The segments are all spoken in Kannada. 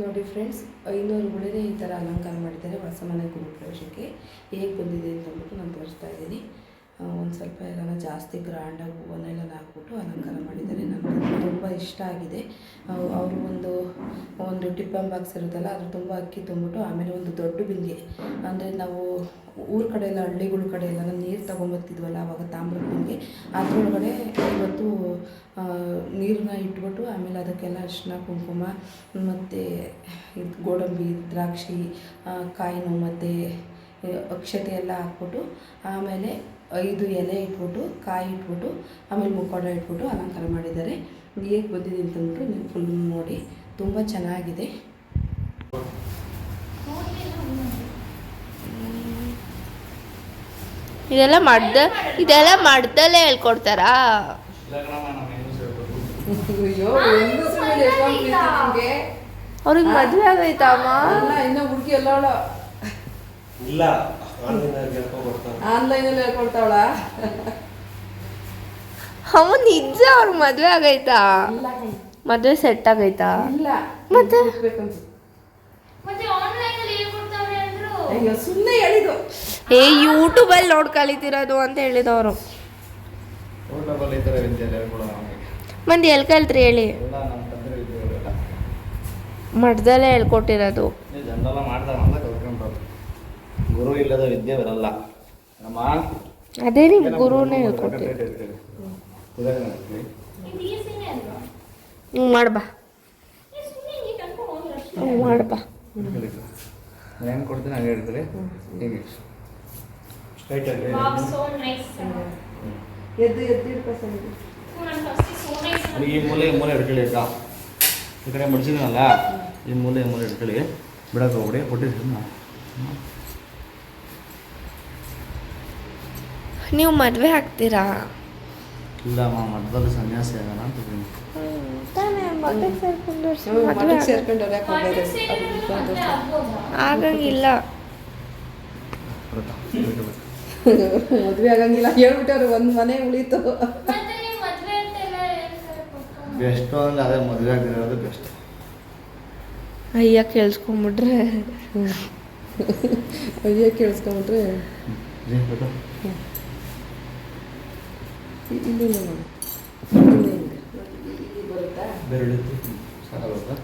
ನೋಡಿ ಫ್ರೆಂಡ್ಸ್ ಐನೂರುಗಳೇ ಈ ಥರ ಅಲಂಕಾರ ಮಾಡಿದ್ದಾರೆ. ಹೊಸ ಮನೆ ಗೃಹಪ್ರವೇಶಕ್ಕೆ ಹೇಗೆ ಬಂದಿದೆ ಅಂತ ಅಂದ್ಬಿಟ್ಟು ನಾನು ತೋರಿಸ್ತಾ ಇದ್ದೀನಿ. ಒಂದು ಸ್ವಲ್ಪ ಎಲ್ಲ ಜಾಸ್ತಿ ಗ್ರ್ಯಾಂಡಾಗಿ ಹೂವನ್ನೆಲ್ಲ ಹಾಕ್ಬಿಟ್ಟು ಅಲಂಕಾರ ಮಾಡಿದ್ದಾರೆ. ನನಗೆ ತುಂಬ ಇಷ್ಟ ಆಗಿದೆ. ಅವ್- ಅವರು ಒಂದು ಒಂದು ಟಿಪ್ಪನ್ ಬಾಕ್ಸ್ ಇರುತ್ತಲ್ಲ, ಅದ್ರ ತುಂಬ ಅಕ್ಕಿ ತುಂಬಿಟ್ಟು ಆಮೇಲೆ ಒಂದು ದೊಡ್ಡ ಬಿಂದಿಗೆ. ಅಂದರೆ ನಾವು ಊರ ಕಡೆ ಎಲ್ಲ, ಹಳ್ಳಿಗಳ ಕಡೆ ಎಲ್ಲ ನೀರು ತೊಗೊಂಬರ್ತಿದ್ವಲ್ಲ, ಅವಾಗ ತಾಮ್ರದ ಬಿಂದಿಗೆ. ಅದರೊಳಗಡೆ ಇವತ್ತು ನೀರನ್ನ ಇಟ್ಬಿಟ್ಟು ಆಮೇಲೆ ಅದಕ್ಕೆಲ್ಲ ಅರಿಶಿನ ಕುಂಕುಮ, ಮತ್ತು ಗೋಡಂಬಿ, ದ್ರಾಕ್ಷಿ ಕಾಯಿನು, ಮತ್ತು ಅಕ್ಷತೆ ಎಲ್ಲ ಹಾಕ್ಬಿಟ್ಟು ಆಮೇಲೆ ಐದು ಎಲೆ ಇಟ್ಬಿಟ್ಟು ಕಾಯಿ ಇಟ್ಬಿಟ್ಟು ಆಮೇಲೆ ಮುಖವಾಡ ಇಟ್ಬಿಟ್ಟು ಅಲಂಕಾರ ಮಾಡಿದ್ದಾರೆ. ಹೇಗೆ ಬಂದಿದೆ ಅಂತಂದ್ಬಿಟ್ಟು ನೀವು ಫುಲ್ ನೋಡಿ. ತುಂಬ ಚೆನ್ನಾಗಿದೆ. ಇದೆಲ್ಲ ಮಾಡ್ದ ಇದೆಲ್ಲ ಮಾಡ್ದಲ್ಲೇ ಹೇಳ್ಕೊಡ್ತಾರಾ? ಅವ್ರಿಗೆ ಮದುವೆ ಆಗೈತಾ ಅಮ್ಮ ಹುಡುಗಿ ಎಲ್ಲ ಇಲ್ಲ ಆನ್ಲೈನಲ್ಲಿ ಹೇಳ್ಕೊ ಕೊಡ್ತಾರೆ ಆನ್ಲೈನಲ್ಲಿ ಹೇಳ್ಕೊಡ್ತಾವಳ? ಅಮ್ಮ ನಿಜ ಅವ್ರಿಗೆ ಮದುವೆ ಆಗೈತಾ? ಮದ್ವೆ ಮದುವೆ ಸೆಟ್ ಆಗೈತಾ? ಇಲ್ಲ. ಮತ್ತೆ? ಏ ಮತ್ತೆ ಆನ್ಲೈನ್ ಅಲ್ಲಿ ನೋಡ್ ಕಲಿತಿರೋದು ಅಂತ ಹೇಳಿದವರು. ಮಂದಿ ಎಲ್ಲಿ ಕಲ್ತ್ರಿ ಹೇಳಿ? ಮಠದಲ್ಲೇ ಹೇಳ್ಕೊಟ್ಟಿರೋದು ನೀವು ಜನರೆಲ್ಲ ಮಾಡ್ತಾರೆ ಅಂತ ಕಲ್ತ್ಕೊಂಡ್ರು ಗುರು ಇಲ್ಲದ ವಿದ್ಯೆ ಬರಲ್ಲ. ನಮ್ಮ ಅದೇ ನಿಮ್ಮ ಗುರುನೇ ಅಲ್ವಾ ಹ್ಞೂ ಮಾಡ್ಬಾ. ಹ್ಞೂ ಮಾಡ್ಬಾ ನಾನು ಹೆಂಗೆ ಕೊಡ್ತೀನಿ ಹಂಗೆ ಹೇಳ್ತೀರಿ. ಹೀಗೆ. ಎದ್ದು ಈ ಮೂಲೆ ಈ ಮೂಲೆ ಹಿಡ್ಕೊಳ್ಳಿ ಅಕ್ಕ ಈ ಕಡೆ ಮಡ್ಸಿದ್ದೀನಲ್ಲ? ಈ ಮೂಲೆ ಈ ಮೂಲೆ ಹಿಡ್ಕೊಳ್ಳಿ. ಬಿಡಕ್ಕೆ ಹೋಗ್ಬಿಡಿ ಕೊಟ್ಟಿದ್ದೀನಿ ನೀವು ಮದುವೆ ಆಗ್ತೀರಾ? ಇಲ್ಲ ಮಾ ಮಠದಲ್ಲಿ ಸನ್ಯಾಸಿ ಆಗೋಣ ಅಂತ ಇದ್ದೀನಿ. ಆಗಂಗಿಲ್ಲ. ಮದ್ವೆ ಆಗಂಗಿಲ್ಲ. ಹೇಳ್ಬಿಟ್ಟವ್ರು ಒಂದು ಮನೆ ಉಳೀತು. ಬೆಸ್ಟು ಅಂದರೆ ಅದೇ ಮದುವೆ ಆಗಿರೋದು ಬೆಸ್ಟ್. ಅಯ್ಯ ಕೇಳಿಸ್ಕೊಂಬಿಟ್ರೆ. ಅಯ್ಯೋ ಕೇಳಿಸ್ಕೊಂಬಿಟ್ರೆ. ಇಲ್ಲಿ ನೋಡಿ ಇಲ್ಲಿ ಹಿಂಗೆ. ಇಲ್ಲಿ ಬರುತ್ತಾ ಬೇರೆ ಸಾಕಾಗುತ್ತಾ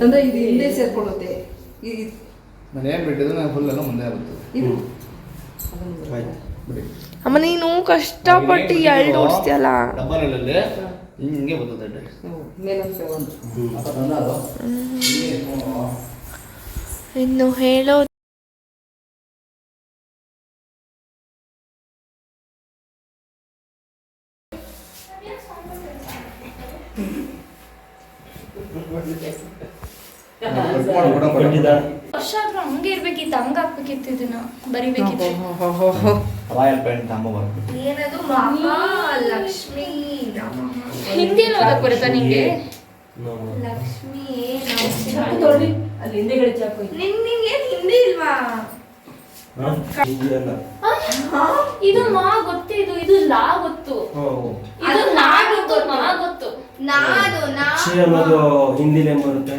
ಅಂದ್ರೆ ಇದು ಹಿಂದೆ ಸೇರ್ಕೊಳ್ಳುತ್ತೆ. ಈ- ನಾನು ಏನು ಬಿಟ್ಟಿದ್ದು ನಾನು ಫುಲ್ ಎಲ್ಲ ಮುಂದೆ ಇದು. ಬಿಡಿ ಅಮ್ಮ ನೀನು ಕಷ್ಟಪಟ್ಟು ಎಳ್ಳು ಓಡಿಸ್ತೀಯಲ್ಲ? ಡಬ್ಬರಲ್ಲಿ ಹಿಂಗೆ ಬರ್ತದೆ ಅಡ್ಡಿ ಹ್ಮ್. ಮೇಲೊಂದು ಒಂದು ಇನ್ನು ಹೇಳೋ ವರ್ಷ ಆದ್ರೂ ಹಂಗೆ ಇರ್ಬೇಕಿತ್ತು ಹಂಗ ಹಾಕ್ಬೇಕಿತ್ತು ಇದನ್ನ ಬರಿಬೇಕಿತ್ತು. ರಾಯಲ್ ಪೇಂಟ್ ತಗೊಂಬರ್ಬೇಕು ಏನದು? ಮಹಾಲಕ್ಷ್ಮಿ ಹಿಂದಿಯಲ್ಲಿ ಓದಕ್ ಬರುತ್ತಾ ನಿಂಗೆ? ಲಕ್ಷ್ಮಿ ಅಲ್ಲಿ ಹಿಂದೆಗಡೆ ಚಾಕು ಇದೆ. ನಿನ್ಗೆ ಹಿಂದಿ ಇಲ್ವಾ? ಇದು ಮಾ ಗೊತ್ತು ಇದು ಇದು ಲಾ ಗೊತ್ತು. ಇದು ನಾ ಲಾ ಗೊತ್ತು. ಮಾ ಗೊತ್ತು. ನಾದು ನಾ ಅನ್ನೋದು ಹಿಂದಿಲೇ ಬರುತ್ತೆ.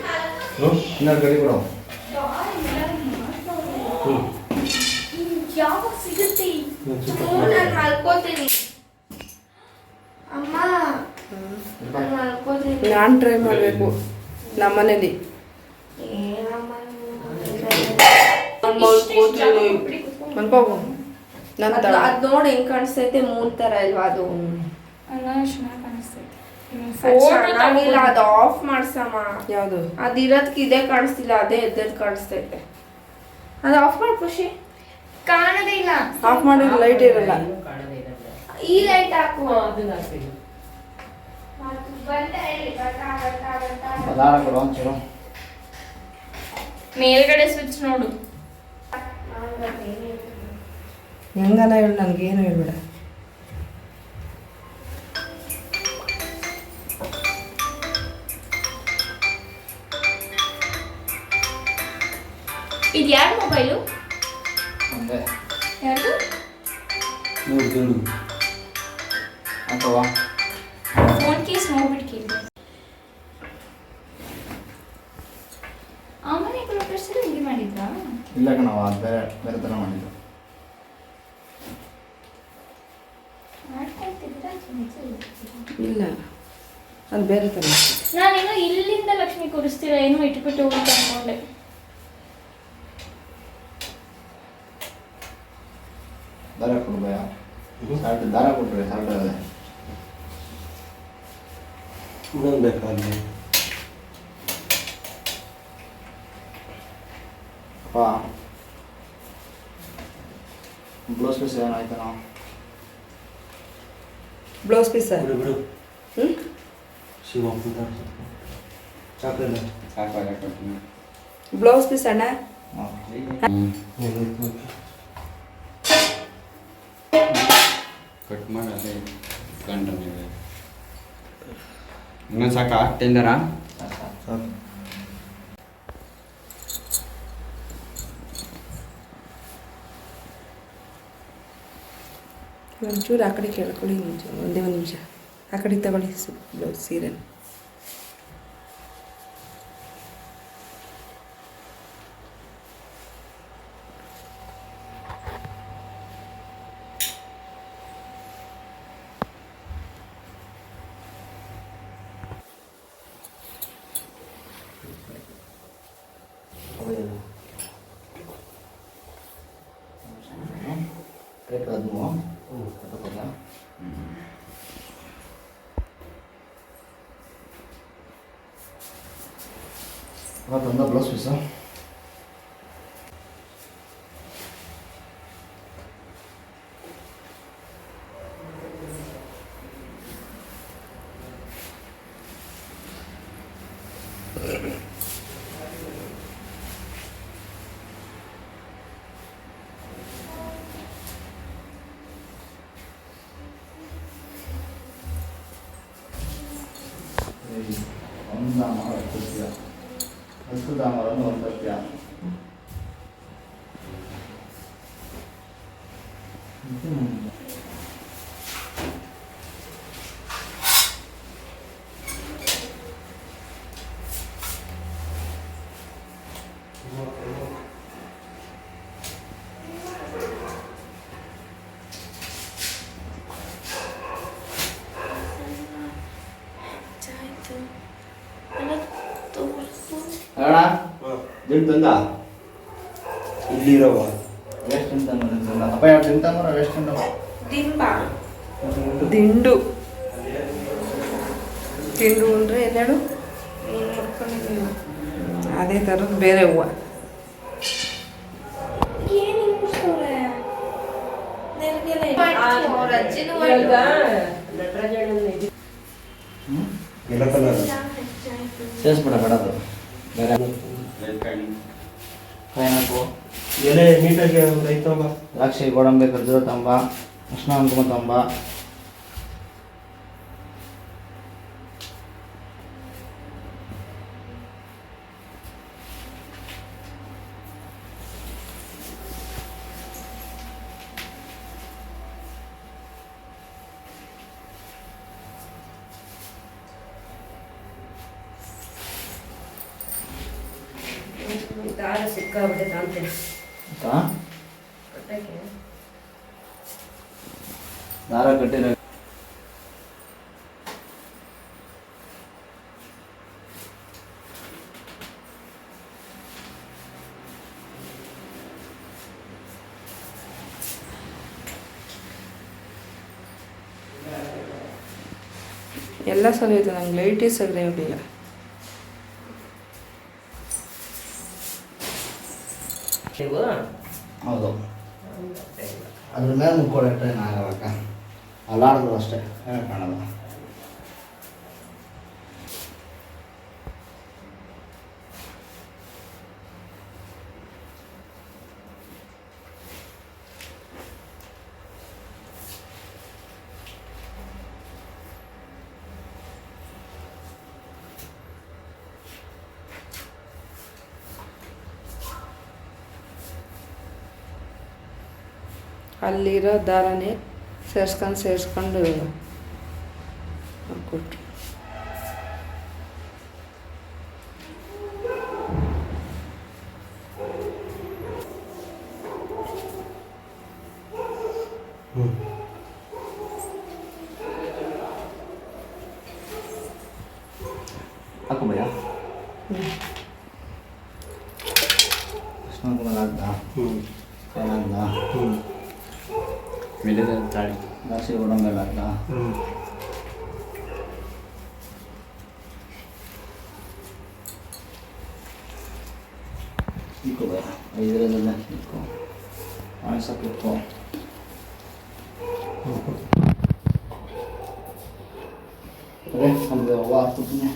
ಇನ್ನೊಂದು ಕಡೆ ಕೊಡು ಯಾವಾಗ ಸಿಗುತ್ತೆ ನಾನು ಮಲ್ಕೋತೀನಿ ಅಮ್ಮ ನಾನು ಮಲ್ಕೋತೀನಿ ನಾನು ಟ್ರೈ ಮಾಡಬೇಕು ನಮ್ಮ ಮನೇಲಿ ನನ್ನ ಅದ್ ಅದ್ ನೋಡಿ ಹೆಂಗ್ ಕಾಣಿಸ್ತೈತೆ ಮೂನ್ ತರ ಇಲ್ವಾ ಅದು. ಅಲ್ಲ ಕಾಣಿಸ್ತೈತೆ ಅದ್ ಆಫ್ ಮಾಡ್ಸಮ್ಮ. ಯಾವುದು? ಅದಿರೋದಕ್ಕೆ ಇದೇ ಕಾಣಿಸ್ತಿಲ್ಲ ಅದೇ ಎದ್ದದ್ ಕಾಣಿಸ್ತೈತೆ. ಅದು ಆಫ್ ಮಾಡಿ ಖುಷಿ. ಕಾಣದೇ ಇಲ್ಲ. ಆಫ್ ಮಾಡಿದ್ರೆ ಲೈಟ್ ಇರಲ್ಲ. ಈ ಲೈಟ್ ಹಾಕು. ಅದನ್ನ ಮೇಲ್ಗಡೆ ಸ್ವಿಚ್ ನೋಡು. ಹೆಂಗನ ಹೇಳು ನನಗೇನು ಹೇಳ್ಬೇಡ. ಇದು ಯಾರ ಮೊಬೈಲು? ಒಂದೇ ಯಾರ್ದು ದುಡ್ಡು ಅಥವಾ? ಫೋನ್ ಕೇಸ್ ನೋಡ್ಬಿಟ್ಟು ಕೇಳಿ. ಆಮೇಲೆ ಕಳಿಸಿದ್ರೆ ಹಿಂಗೆ ಮಾಡಿದ್ರಾ? ಇಲ್ಲ ಕಣವ ಅದು ಬೇರೆ ಬೇರೆ ಥರ ಮಾಡಿದ್ದು. ಮಾಡ್ಕೊಳ್ತಿದ್ದೀರಾ ನಿಜ? ಇಲ್ಲ ಅದು ಬೇರೆ ಥರ. ನಾನೇನೋ ಇಲ್ಲಿಂದ ಲಕ್ಷ್ಮಿ ಕೂರಿಸ್ತೀರಾ ಏನೋ ಇಟ್ಬಿಟ್ಟು ಹೋಗಿ ಅನ್ಕೊಂಡೆ ದಾರ ಕೊಡು ಭಯ ಸಾಲ್ಟ್ ದಾರ ಕೊಟ್ರೆ ಸಾಲ್ಟ್ ಅದೇ ಇನ್ನೊಂದು ಬೇಕಾದ್ರೆ ಅಪ್ಪ. ಬ್ಲೌಸ್ ಪೀಸ್ ಏನಾಯ್ತು ನಾವು? ಬ್ಲೌಸ್ ಪೀಸ ಬಿಡು ಬಿಡು. ಹ್ಞೂ ಶಿವಪ್ಪ ಚಾಕ್ಲೇಟ್ ಸಾಕು ಬ್ಲೌಸ್ ಪೀಸ್ ಅಣ್ಣ. ಕಟ್ ಮಾಡಿ ಅಲ್ಲೇ ಕಂಡ್ರೆ ನೀವು ಇನ್ನೊಂದು ಸಾಕಾ ಟೆಂಡರ ಒಂಚೂರು ಆ ಕಡೆ ಕೇಳ್ಕೊಳ್ಳಿ, ಒಂದೇ ಒಂದು ನಿಮಿಷ. ಆ ಕಡೆ ತಗೊಳ್ಳಿ ಸು ಬ್ಲೌಸ್ ಅವತ್ತೊಂದು ಬ್ಲೌಸ್ ಹತ್ತು ದಾಮರನ್ನು ಒಂದು ರೂಪಾಯಿ ದುಡ್ಡು ತಂದ? ಇಲ್ಲಿರೋವ ಎಷ್ಟು ತಂದ ತಂದ ಅಪ್ಪ ಎರಡು ದಿಂತ ಮರ ಎಷ್ಟು ತಂದ ದಿಂಬ. ದಿಂಡು. ದಿಂಡು. ಅಂದರೆ ನೋಡ್ಕೊಂಡಿದ್ದೀನಿ ಅದೇ ಥರದ್ದು ಬೇರೆ ಹೂವು. ಏನು ಬೇಡ ಅದು ಎಲ್ಲ ಕಲರ್. ಸೇರಿಸ್ಬಿಡ ಬೇರೆ ಪೈನಾಪು. ಎಲೆ ನೀಟಾಗಿ ಐತವ ದ್ರಾಕ್ಷಿ ಗೋಡಂಬಿ ಖರ್ಜೂರ ತಂಬ ಕೃಷ್ಣ ಕುಂಕುಮ ತಂಬ ಎಲ್ಲ ಸರಿಯಿತು ನಂಗೆ ಲೈಟೇ ಸರಿ ಹೋಗಲಿಲ್ಲ ನೀವು ಹೌದು ಅದ್ರ ಮೇಲೆ ಮುಕ್ಕೊಳೆ ಟ್ರೈನ್ ಆಗಬೇಕ ಅಲ್ಲಾಡಿದ್ರು ಅಷ್ಟೇ ಏನು ಕಾಣಲ್ಲ ಅಲ್ಲಿರೋ ದಾರನೇ ಸೇರ್ಸ್ಕೊಂಡು ಸೇರಿಸ್ಕೊಂಡು ಕೊಟ್ಟರು ಹ್ಞೂ ಅದೇ ನಮ್ದು ಅವ್ವ ಆಗ್ತು ಪುಣ್ಯ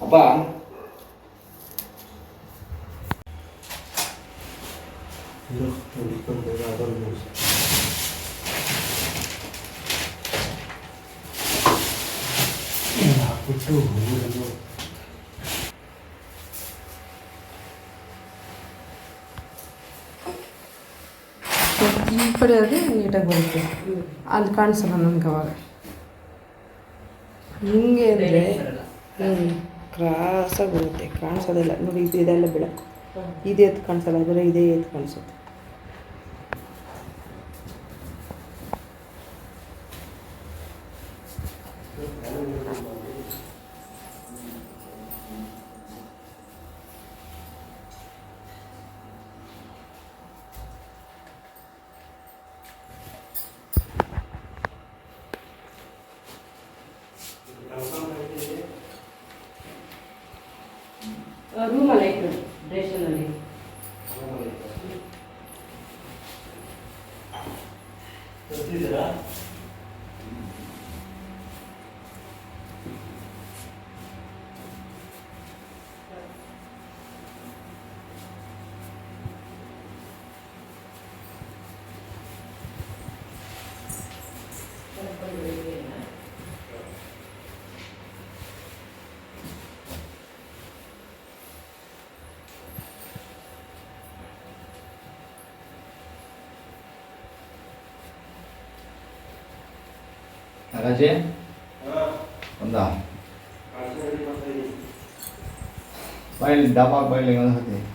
ಅಪ್ಪ ಇರು ನೋಡಿಕೊಂಡು ಅದನ್ನು ಮುಗಿಸು ಹಾಕ್ಬಿಟ್ಟು ಊರನ್ನು ಈ ಕಡೆ ಆದರೆ ನೀಟಾಗಿ ಬರುತ್ತೆ ಅಲ್ಲಿ ಕಾಣಿಸಲ್ಲ ನನಗೆ ಅವಾಗ ಹಿಂಗೆ ಅಂದರೆ ಹ್ಞೂ ಕ್ರಾಸಾಗಿ ಬರುತ್ತೆ. ಕಾಣಿಸೋದಿಲ್ಲ. ನೋಡಿ ಇದು ಇದೆಲ್ಲ ಬೆಳಕು. ಇದೆ ಎತ್ತು ಕಾಣಿಸಲ್ಲ ಬರೀ ಇದೇ ಎತ್ತು ಕಾಣಿಸುತ್ತೆ. रूम ड्रेस ರೂಮಲ್ಲಿ ಆಯ್ತು ರೇಷನಲ್ಲಿ ರಾಜೇ ಒಂದ ಬಾಯಲ್ಲಿ ಡಬ್ಬ ಬಾಯಲ್ಲಿ ಒಂದು ಹಾಕಿ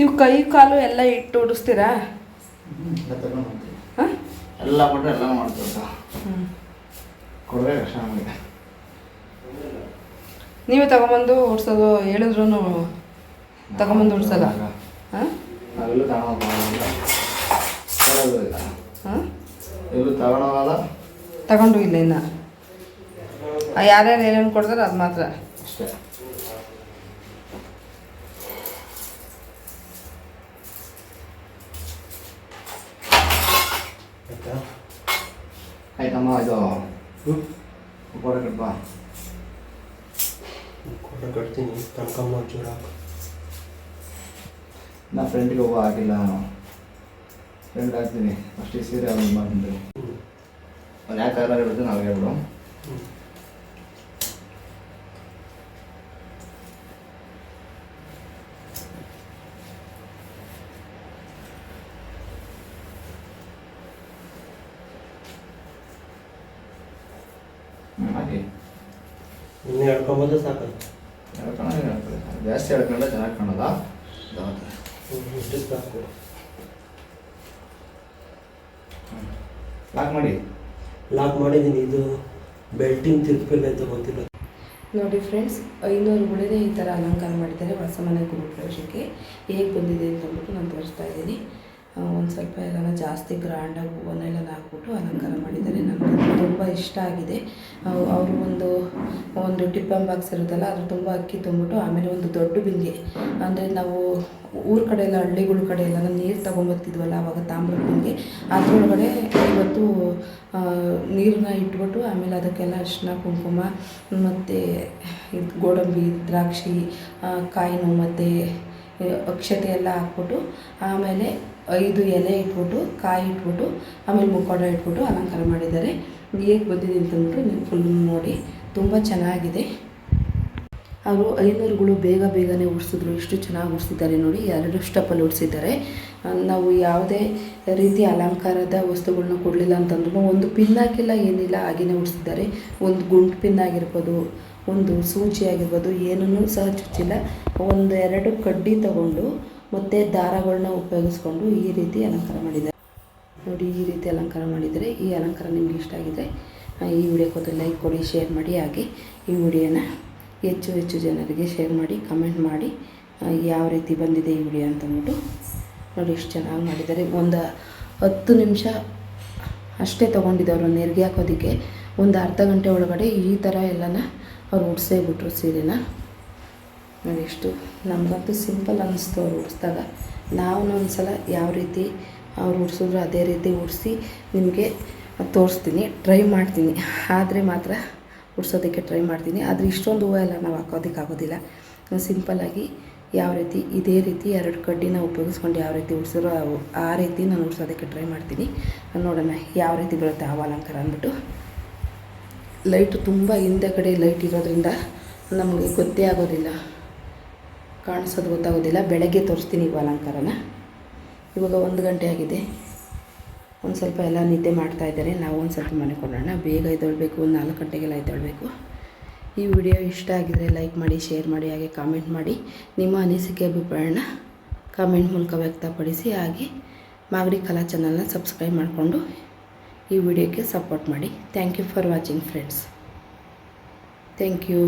ನೀವು ಕೈ ಕಾಲು ಎಲ್ಲ ಇಟ್ಟು ಉಡಿಸ್ತೀರಾ? ಎಲ್ಲ ತಗೊಂಡು ಹಾಂ? ಎಲ್ಲ ಕೊಟ್ಟರೆ ಎಲ್ಲ ಮಾಡ್ತೀವಿ ಕೊಡದೆ ಕಷ್ಟ ನಮಗೆ. ನೀವೇ ತಗೊಂಬಂದು ಓಡಿಸೋದು ಹೇಳಿದ್ರು ತಗೊಂಬಂದು ಓಡಿಸಲ್ಲ ನಾವೆಲ್ಲೂ ಎಲ್ಲೂ ತಗೊಳೋಲ್ಲ ತಗೊಂಡು ಇಲ್ಲ ಇನ್ನು. ಯಾರ್ಯಾರು ಏನೇನು ಕೊಡ್ತಾರೋ ಅದು ಮಾತ್ರ. ಅಷ್ಟೇ. ಇದು ಉಪವಾರ ಕಟ್ಬಾ ಕೊಡ ಕಟ್ತೀನಿ ಕನಕಮ್ಮ ಒಂಚೂರು ಹಾಕು ನಾ ಫ್ರೆಂಡ್ಗೆ ಹೋಗೋ ಹಾಕಿಲ್ಲ ನಾನು ಫ್ರೆಂಡ್ ಹಾಕ್ತೀನಿ ಅಷ್ಟೇ ಸೀರೆ ಅವ್ನು ಹ್ಞೂ ಅವ್ನು ಯಾಕೆ ಕಲರ್ ಇರುತ್ತೆ ನಾವು ಹೇಳ್ಬಿಡು ಹ್ಞೂ ಹ್ಞೂ ಹಾಕಿ ಇನ್ನು ಹೇಳ್ಕೊಂಬೋದು ಸಾಕಲ್ಲ ಹೇಳ್ಕೊಂಡು ಹೇಳ್ಕೊಳ್ಳಿ ಜಾಸ್ತಿ ಹೇಳ್ಕೊಂಡ್ರೆ ಚೆನ್ನಾಗಿ ಕಾಣಲ್ಲ ಇದಾಗುತ್ತೆ. ಹ್ಞೂ ಇಷ್ಟು ಸಾಕು ಲಾಕ್ ಮಾಡಿ ಲಾಕ್ ಮಾಡಿದ್ದೀನಿ. ಇದು ಬೆಲ್ಟಿಂಗ್ ತಿರುಪಿಲ್ಲ ಅಂತ ಗೊತ್ತಿಲ್ಲ. ನೋಡಿ ಫ್ರೆಂಡ್ಸ್, ಐನೂರು ಗುಳಿದೆ ಈ ಥರ ಅಲಂಕಾರ ಮಾಡಿದ್ದಾರೆ. ಹೊಸ ಮನೆ ಪ್ರವೇಶಕ್ಕೆ ಹೇಗೆ ಬಂದಿದೆ ಅಂತ ಅಂದ್ಬಿಟ್ಟು ನಾನು ತೋರಿಸ್ತಾ ಇದ್ದೀನಿ. ಒಂದು ಸ್ವಲ್ಪ ಎಲ್ಲ ಜಾಸ್ತಿ ಗ್ರ್ಯಾಂಡಾಗಿ ಹೂವನ್ನೆಲ್ಲ ಹಾಕ್ಬಿಟ್ಟು ಅಲಂಕಾರ ಮಾಡಿದ್ದಾರೆ. ನಮಗೆ ತುಂಬ ಇಷ್ಟ ಆಗಿದೆ. ಅವರು ಒಂದು ಒಂದು ಟಿಪ್ಪನ್ ಬಾಕ್ಸ್ ಇರುತ್ತಲ್ಲ, ಅದು ತುಂಬ ಅಕ್ಕಿ ತುಂಬಿಟ್ಟು ಆಮೇಲೆ ಒಂದು ದೊಡ್ಡ ಬಿಂದಿಗೆ. ಅಂದರೆ ನಾವು ಊರ ಕಡೆ ಎಲ್ಲ, ಹಳ್ಳಿಗಳ ಕಡೆ ಎಲ್ಲ ನೀರು ತೊಗೊಂಬರ್ತಿದ್ವಲ್ಲ ಆವಾಗ ತಾಮ್ರದ ಬಿಂದಿಗೆ. ಅದರೊಳಗಡೆ ಇವತ್ತು ನೀರನ್ನ ಇಟ್ಬಿಟ್ಟು ಆಮೇಲೆ ಅದಕ್ಕೆಲ್ಲ ಅರಿಶಿನ ಕುಂಕುಮ, ಮತ್ತು ಇದು ಗೋಡಂಬಿ, ದ್ರಾಕ್ಷಿ ಕಾಯಿನು, ಮತ್ತು, ಅಕ್ಷತೆ ಎಲ್ಲ ಹಾಕ್ಬಿಟ್ಟು ಆಮೇಲೆ ಐದು ಎಲೆ ಇಟ್ಬಿಟ್ಟು, ಕಾಯಿ ಇಟ್ಬಿಟ್ಟು, ಆಮೇಲೆ ಮುಖೋಡ ಇಟ್ಬಿಟ್ಟು ಅಲಂಕಾರ ಮಾಡಿದ್ದಾರೆ. ಹೇಗೆ ಬಂದಿದೆ ಅಂತಂದ್ಬಿಟ್ಟು ನೀವು ಫುಲ್ ನೋಡಿ, ತುಂಬ ಚೆನ್ನಾಗಿದೆ. ಅವರು ಐನೂರುಗಳು ಬೇಗ ಬೇಗನೆ ಉಡ್ಸಿದ್ರು ಎಷ್ಟು ಚೆನ್ನಾಗಿ ಉಡ್ಸಿದ್ದಾರೆ ನೋಡಿ, ಎರಡು ಸ್ಟೆಪ್ಪಲ್ಲಿ ಉಡ್ಸಿದ್ದಾರೆ ನಾವು ಯಾವುದೇ ರೀತಿ ಅಲಂಕಾರದ ವಸ್ತುಗಳನ್ನ ಕೊಡಲಿಲ್ಲ ಅಂತಂದ್ರೂ ಒಂದು ಪಿನ್ ಹಾಕಿಲ್ಲ, ಏನಿಲ್ಲ ಹಾಗೆಯೇ ಉಡ್ಸಿದ್ದಾರೆ ಒಂದು ಗುಂಡು ಪಿನ್ ಆಗಿರ್ಬೋದು, ಒಂದು ಸೂಜಿ ಆಗಿರ್ಬೋದು, ಏನನ್ನೂ ಸಹ ಚುಚ್ಚಿಲ್ಲ. ಒಂದು ಎರಡು ಕಡ್ಡಿ ತಗೊಂಡು ಮತ್ತು ದಾರಗಳನ್ನ ಉಪಯೋಗಿಸ್ಕೊಂಡು ಈ ರೀತಿ ಅಲಂಕಾರ ಮಾಡಿದ್ದಾರೆ. ನೋಡಿ ಈ ರೀತಿ ಅಲಂಕಾರ ಮಾಡಿದರೆ ಈ ಅಲಂಕಾರ ನಿಮ್ಗೆ ಇಷ್ಟ ಆಗಿದ್ರೆ ಆ, ಈ ವಿಡಿಯೋಕ್ಕೆ ಲೈಕ್ ಕೊಡಿ ಶೇರ್ ಮಾಡಿ. ಹಾಗೆ ಈ ವಿಡಿಯೋನ ಹೆಚ್ಚು ಹೆಚ್ಚು ಜನರಿಗೆ ಶೇರ್ ಮಾಡಿ ಕಮೆಂಟ್ ಮಾಡಿ ಯಾವ ರೀತಿ ಬಂದಿದೆ ಈ ವಿಡಿಯೋ ಅಂತಂದ್ಬಿಟ್ಟು ನೋಡಿ ಇಷ್ಟು ಚೆನ್ನಾಗಿ ಮಾಡಿದ್ದಾರೆ. ಒಂದು ಹತ್ತು ನಿಮಿಷ ಅಷ್ಟೇ ತೊಗೊಂಡಿದ್ದವರು ನೆರಿಗೆ ಹಾಕೋದಕ್ಕೆ. ಒಂದು ಅರ್ಧ ಗಂಟೆ ಒಳಗಡೆ ಈ ಥರ ಎಲ್ಲನ ಅವ್ರು ಉಡ್ಸೇ ಬಿಟ್ರು ಸೀರೆನ. ನೋಡಿ ಎಷ್ಟು ನಮಗಂತೂ ಸಿಂಪಲ್ ಅನ್ನಿಸ್ತು ಅವ್ರು ಉಡಿಸ್ದಾಗ. ನಾವು ಒಂದು ಸಲ ಯಾವ ರೀತಿ ಅವ್ರು ಉಡ್ಸಿದ್ರು ಅದೇ ರೀತಿ ಉಡಿಸಿ ನಿಮಗೆ ತೋರಿಸ್ತೀನಿ, ಟ್ರೈ ಮಾಡ್ತೀನಿ. ಆದರೆ ಮಾತ್ರ ಉಡ್ಸೋದಕ್ಕೆ ಟ್ರೈ ಮಾಡ್ತೀನಿ. ಆದರೆ ಇಷ್ಟೊಂದು ಹೂವು ಎಲ್ಲ ನಾವು ಹಾಕೋದಕ್ಕೆ ಆಗೋದಿಲ್ಲ. ಸಿಂಪಲ್ಲಾಗಿ ಯಾವ ರೀತಿ, ಇದೇ ರೀತಿ ಎರಡು ಕಡ್ಡಿನ ಉಪಯೋಗಿಸ್ಕೊಂಡು ಯಾವ ರೀತಿ ಉಡ್ಸಿರೋ ಆ ರೀತಿ ನಾನು ಉಡ್ಸೋದಕ್ಕೆ ಟ್ರೈ ಮಾಡ್ತೀನಿ. ನೋಡೋಣ ಯಾವ ರೀತಿ ಬರುತ್ತೆ ಆ ಅಲಂಕಾರ ಅಂದ್ಬಿಟ್ಟು. ಲೈಟ್ ತುಂಬ ಹಿಂದೆ ಕಡೆ ಲೈಟ್ ಇರೋದ್ರಿಂದ ನಮಗೆ ಗೊತ್ತೇ ಆಗೋದಿಲ್ಲ. ಕಾಣಿಸೋದು ಗೊತ್ತಾಗೋದಿಲ್ಲ. ಬೆಳಗ್ಗೆ ತೋರಿಸ್ತೀನಿ ಇವು ಅಲಂಕಾರನ. ಇವಾಗ ಒಂದು ಗಂಟೆ ಆಗಿದೆ. ಒಂದು ಸ್ವಲ್ಪ ಎಲ್ಲ ನಿದ್ದೆ ಮಾಡ್ತಾ ಇದ್ದಾರೆ. ನಾವು ಒಂದು ಸ್ವಲ್ಪ ಮನೆ ಕೊಡೋಣ. ಬೇಗ ಎದ್ದೇಳಬೇಕು. ಒಂದು ನಾಲ್ಕು ಗಂಟೆಗೆಲ್ಲ ಎದ್ದೇಳಬೇಕು. ಈ ವಿಡಿಯೋ ಇಷ್ಟ ಆಗಿದರೆ ಲೈಕ್ ಮಾಡಿ, ಶೇರ್ ಮಾಡಿ, ಹಾಗೆ ಕಾಮೆಂಟ್ ಮಾಡಿ. ನಿಮ್ಮ ಅನಿಸಿಕೆ, ಅಭಿಪ್ರಾಯನ ಕಾಮೆಂಟ್ ಮೂಲಕ ವ್ಯಕ್ತಪಡಿಸಿ. ಹಾಗೆ ಮಾಗಡಿ ಕಲಾ ಚಾನಲ್ನ ಸಬ್ಸ್ಕ್ರೈಬ್ ಮಾಡಿಕೊಂಡು ಈ ವಿಡಿಯೋಕ್ಕೆ ಸಪೋರ್ಟ್ ಮಾಡಿ. Thank you for watching friends thank you